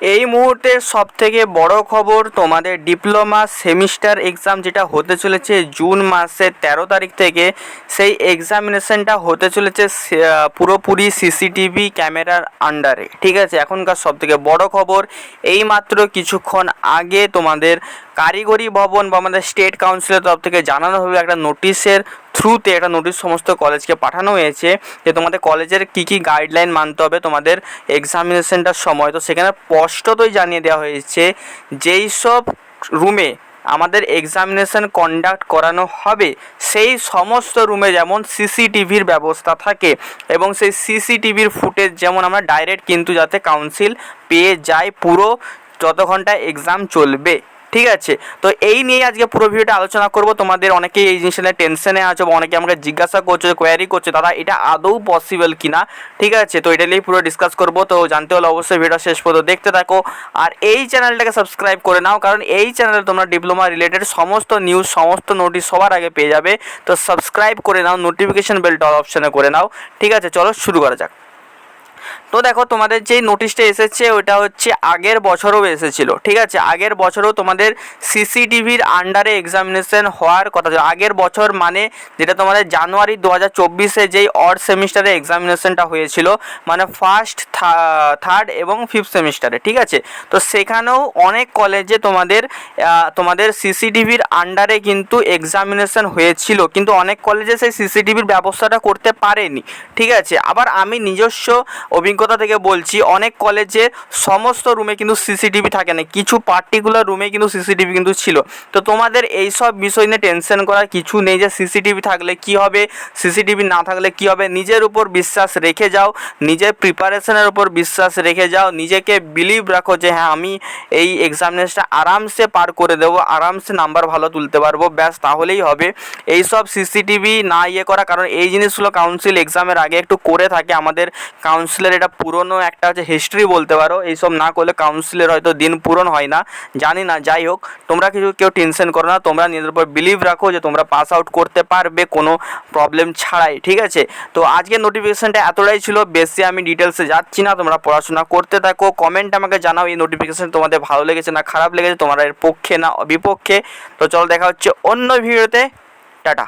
এই মুহূর্তে সব থেকে বড় খবর তোমাদের ডিপ্লোমা সেমিস্টার এক্সাম যেটা হতে চলেছে জুন মাসের তেরো তারিখ থেকে, সেই এক্সামিনেশনটা হতে চলেছে পুরোপুরি সিসিটিভি ক্যামেরার আন্ডারে, ঠিক আছে? এখনকার সব থেকে বড় খবর। এই মাত্র কিছুক্ষণ আগে তোমাদের কারিগরি ভবন বা আমাদের স্টেট কাউন্সিলের তরফ থেকে জানানো হবে একটা নোটিশের থ্রুতে একটা নোটিশ সমস্ত কলেজকে পাঠানো হয়েছে যে তোমাদের কলেজের কী কী গাইডলাইন মানতে হবে, তোমাদের এক্সামিনেশনটার সময়। তো সেখানে স্পষ্টতই জানিয়ে দেওয়া হয়েছে যেই সব রুমে আমাদের এক্সামিনেশন কন্ডাক্ট করানো হবে, সেই সমস্ত রুমে যেমন সিসিটিভির ব্যবস্থা থাকে এবং সেই সিসিটিভির ফুটেজ যেমন আমরা ডাইরেক্ট কিন্তু যাতে কাউন্সিল পেয়ে যায়, পুরো যত ঘণ্টা এক্সাম চলবে। ঠিক আছে? তো এই নিয়ে আজকে পুরো ভিডিওটা আলোচনা করব। তোমাদের অনেকেই এই জিনিসটা নিয়ে টেনশনে আছো বা অনেকে আমাকে জিজ্ঞাসা করছ কোয়ারি করছ, দাদা এটা আদৌ পসিবল কিনা? ঠিক আছে? তো এটা নিয়েই পুরো ডিসকাস করব। তো জানতে হলে অবশ্যই ভিডিও শেষ পর্যন্ত দেখতে থাকো। আর এই চ্যানেলটাকে সাবস্ক্রাইব করে নাও, কারণ এই চ্যানেলে তোমরা ডিপ্লোমা রিলেটেড সমস্ত নিউজ সমস্ত নোটিশ সবার আগে পেয়ে যাবে। তো সাবস্ক্রাইব করে নাও নোটিফিকেশন বেলটা অপশানে করে নাও। ঠিক আছে? চলো শুরু করা যাক। তো দেখো, তোমাদের যেই নোটিশটা এসেছে ওটা হচ্ছে আগের বছরও এসেছিল, ঠিক আছে? আগের বছরও তোমাদের সিসিটিভির আন্ডারে এক্সামিনেশন হওয়ার কথা ছিল। আগের বছর মানে যেটা তোমাদের জানুয়ারি দু হাজার চব্বিশে যেই অড সেমিস্টারে এক্সামিনেশনটা হয়েছিল মানে ফার্স্ট থার্ড এবং ফিফথ সেমিস্টারে ঠিক আছে? তো সেখানেও অনেক কলেজে তোমাদের তোমাদের সিসিটিভির আন্ডারে কিন্তু এক্সামিনেশন হয়েছিল, কিন্তু অনেক কলেজে সেই সিসিটিভির ব্যবস্থাটা করতে পারেনি, ঠিক আছে? আবার আমি নিজস্ব অভিজ্ঞতা থেকে বলছি, অনেক কলেজে সমস্ত রুমে কিন্তু সিসিটিভি থাকে না। কিছু পার্টিকুলার রুমে কিন্তু সিসিটিভি কিন্তু ছিল। তো তোমাদের এই সব বিষয় নিয়ে টেনশন করার কিছু নেই যে সিসিটিভি থাকলে কি হবে সিসিটিভি না থাকলে কি হবে। নিজের উপর বিশ্বাস রেখে যাও, নিজের প্রিপারেশনের উপর বিশ্বাস রেখে যাও। নিজেকে বিলিভ রাখো যে হ্যাঁ আমি এই এক্সামিনেশনটা আরামসে পার করে দেবো, আরামসে নাম্বার ভালো তুলতে পারব। ব্যাস, তাহলেই হবে। এই সব সিসিটিভি না ইয়ে করা, কারণ এই জিনিসগুলো কাউন্সিল এক্সামের আগে একটু করে থাকে। আমাদের কাউন্সিলের এটা পুরনো একটা হচ্ছে হিস্ট্রি বলতে পারো, এইসব না করলে কাউন্সিলের হয়তো দিন পূরণ হয় না। জানি না, যাই হোক, তোমরা কিছু কেউ টেনশন করো না, তোমরা নিজের উপর বিলিভ রাখো যে তোমরা পাস আউট করতে পারবে, কোনো প্রবলেম ছাড়াই, ঠিক আছে? তো আজকের নোটিফিকেশানটা এতটাই ছিল, বেশি আমি ডিটেলসে যাচ্ছি না, তোমরা পড়াশোনা করতে থাকো কমেন্ট আমাকে জানাও এই নোটিফিকেশান তোমাদের ভালো লেগেছে না খারাপ লেগেছে তোমরা এর পক্ষে না বিপক্ষে। তো চলো দেখা হচ্ছে অন্য ভিডিওতে টাটা।